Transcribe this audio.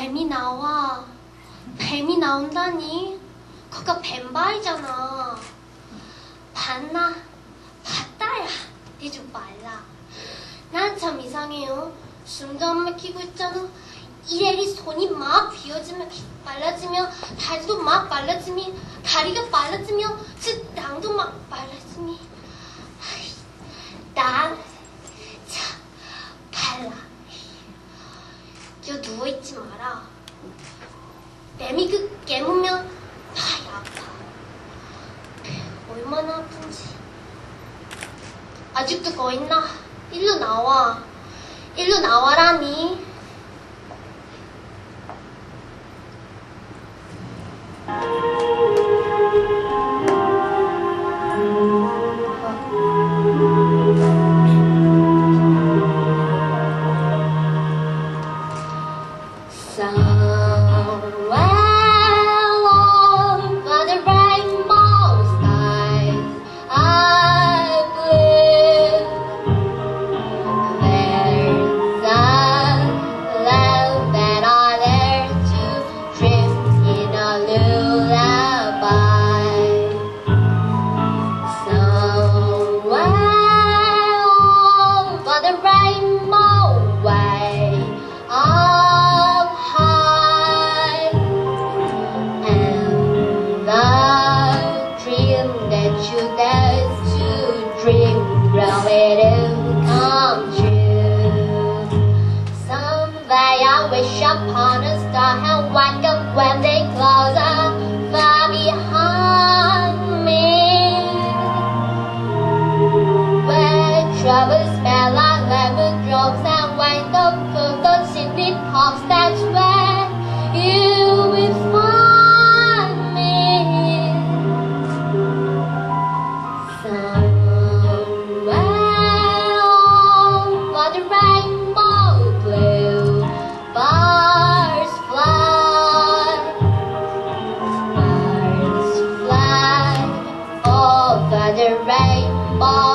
뱀이 나와. 뱀이 나온다니? 그가 뱀바이잖아. 봤나? 봤다야. 니좀 말라. 난 참 이상해요. 숨도 안 막히고 있잖아. 이래리 손이 막 비어지면 빨라지며 다리도 막 빨라지며 다리가 빨라지며 즉 땅도 막 빨라지며 아이, 난 참 달라. 여 누워있지 마라. 뱀이 그 깨물면 팔이 아파. 얼마나 아픈지. 아직도 거 있나? 일로 나와. 일로 나와라니. Rubber smell like lemon drops and wind up for the don't That's where you will find me. Somewhere over the rainbow blue Birds fly. Birds fly over the rainbow